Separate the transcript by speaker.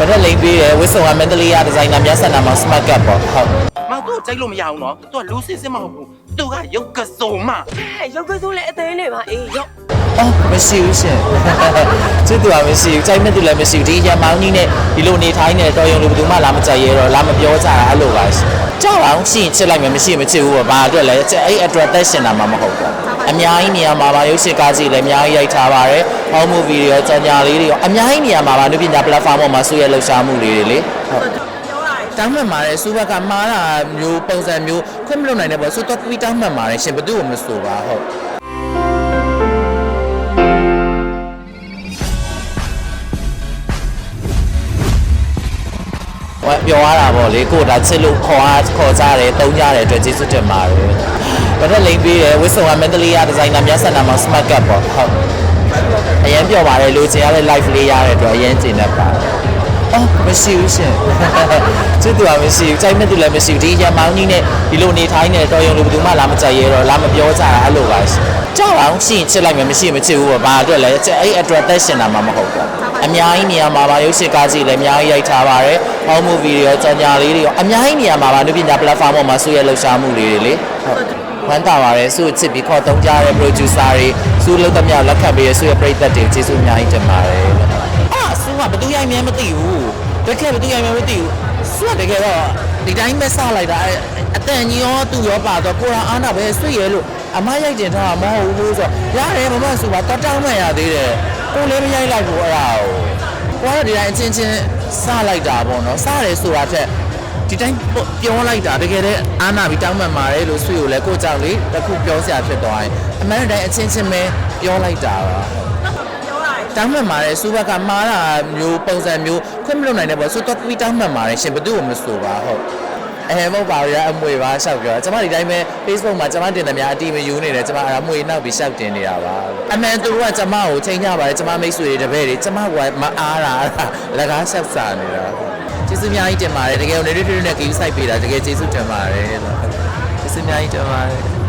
Speaker 1: ဗရက်လိန်ပေးတယ်ဝစ်ဆုံကမန္တလေးရဒီဇိုင်နာများဆက်နာမှာ smart cap ပေါ့ဟုတ်
Speaker 2: မောင်တို့ကြိုက်လို့မရအောင်နော်သူကလူစစ်စစ်မဟုတ်ဘူးသူကရုပ်ကစုံမ
Speaker 3: အဲရုပ်ကစိုးလည်းအသေးလေးပါအေးရုပ်
Speaker 1: အော်မရှိဘူးရှင်ချစ်သူကမရှိဘူးကြိုက်မဲ့သူလည်းမရှိဘူးဒီရမောင်းကြီးနဲ့ဒီလိုနေထိုင်းနေတော်ရုံလို့ဘယ်သူမှလာမကြိုက်ရတော့လာမပြောကြတာအဲ့လိုပါရှင် ကြောက်အောင်ရှိရင်ချစ်လိုက်မယ်မရှိရင်မချစ်ဘူးပေါ့ဘာအတွက်လဲအဲ့အတွက်သက်ရှင်တာမှမဟုတ်ဘူးအများကြီးနေရာမှာပါရုပ်ရှင်ကားကြီးလည်းအများကြီးရိုက်ထားပါတယ်ဟောင်းမူဗီတွေရောကြော်ညာလေးတွေရောအများကြီးနေရာမှာပါလူပညာ platform ပေါ်မှာဆွေးရလှုပ်ရှားမှုလေးတွေလေဟုတ်တောင်းမှန်ပါတယ်စူဘက်ကမားတာမျိုးပုံစံမျိုးခွင့်မလုပ်နိုင်တဲ့ပေါ့စူတော့ကွီတောင်းမှန်ပါတယ်ရှင်ဘယ်သူ့ကိုမဆိုပါဟုတ် ဟိုပြောရတာပေါ့လေကိုဒါချစ်လို့ခေါ်အားခေါ်ကြတယ်တုံးကြတယ်အတွက်ကျေးဇူးတင်ပါတယ်ဗရက်လိန်ပေးတယ်ဝစ်ဆုံကမန္တလေးရဒီဇိုင်နာများဆက်နာမှာ smart cap ပေါ့ဟုတ်အရင်ပြောပါတယ်လူချင်ရတဲ့ live လေးရတဲ့အတွက်အရင်ကျင်တတ်ပါတယ်အော်မရှိဘူးရှင်ချစ်သူကမရှိဘူးကြိုက်မဲ့သူလည်းမရှိဘူးဒီရမောင်းကြီးနဲ့ဒီလိုနေထိုင်းနေတော်ရုံလို့ဘယ်သူမှလာမကြိုက်ရတော့လာမပြောကြတာအဲ့လိုပါရှင်ကြောက်အောင်ရှိရင်ချစ်လိုက်မယ်မရှိရင်မချစ်ဘူးပေါ့ဘာအတွက်လဲအဲ့အတွက်သက်ရှင်တာမှမဟုတ်ဘူး အများကြီးနေရာမှာပါရုပ်ရှင်ကားကြီးလည်းအများကြီးရိုက်ထားပါတယ်ဟောင်းမူဗီတွေရောကြော်ညာလေးတွေရောအများကြီးနေရာမှာပါလူပညာ platform ပေါ်မှာဆွေးရလှုပ်ရှားမှုလေးတွေလေဟုတ်ဝမ်းသာပါတယ်စုချစ်ပြီးခေါ်တုံးကြတဲ့ producer တွေစုလုပ်သမျှလက်ခံပေးရစုရဲ့ပရိသတ်တွေကျေးဇူးအများကြီးတင်ပါတယ်လို့အာစုကဘသူရိုက်မြဲမသိဘူးတကယ်ဘသူရိုက်မြဲမသိဘူးစုကတကယ်တော့ဒီတိုင်းပဲစလိုက်တာအဲ့အတန်ကြီးရောသူ့ရောပါတော့ကိုရာအားနာပဲဆွေရလို့အမရိုက်တင်ထားတာမဟုတ်ဘူးဆိုတော့ရတယ်မမစုပါတော်တောင်းမှန်ရသေးတယ် ကိုလည်းမရိုက်လိုက်ဘူးအဲ့ဒါကိုကိုကတော့ဒီတိုင်းအချင်းချင်းစလိုက်တာပေါ့နော်စတယ်ဆိုတာထက်ဒီတိုင်းပြောလိုက်တာတကယ်တည်းအာနာပြီးတောင်းမှန်ပါတယ်လို့ဆွေကိုလည်းကိုကြောင့်လေတခုပြောစရာဖြစ်သွားရင်အမှန်တည်းအချင်းချင်းပဲပြောလိုက်တာပါတောင်းမှန်ပါတယ်စူဘက်ကမားတာမျိုးပုံစံမျိုးခွင့်မလုပ်နိုင်တဲ့ပေါ့စူတော့ကွီတောင်းမှန်ပါတယ်ရှင်ဘယ်သူ့ကိုမဆိုပါဟုတ် အဲမဟုတ်ပါဘူးရအမွေပါရှောက်ပြောကျွန်မဒီတိုင်းပဲ Facebook မှာကျွန်မတင်တယ်များအတီမယူနေတယ်ကျွန်မအမွေနောက်ပြီးရှောက်တင်နေတာပါအမှန်သူတို့ကကျွန်မကိုချိန်ကြပါတယ်ကျွန်မမိတ်ဆွေတွေတပည့်တွေကျွန်မကမအားတာလကားရှောက်စာနေတာကျေးဇူးအများကြီးတင်ပါတယ်တကယ်ကိုနေတွေ့တွေ့နဲ့ game site ပေးတာတကယ်ကျေးဇူးတင်ပါတယ်ကျေးဇူးအများကြီးတင်ပါတယ်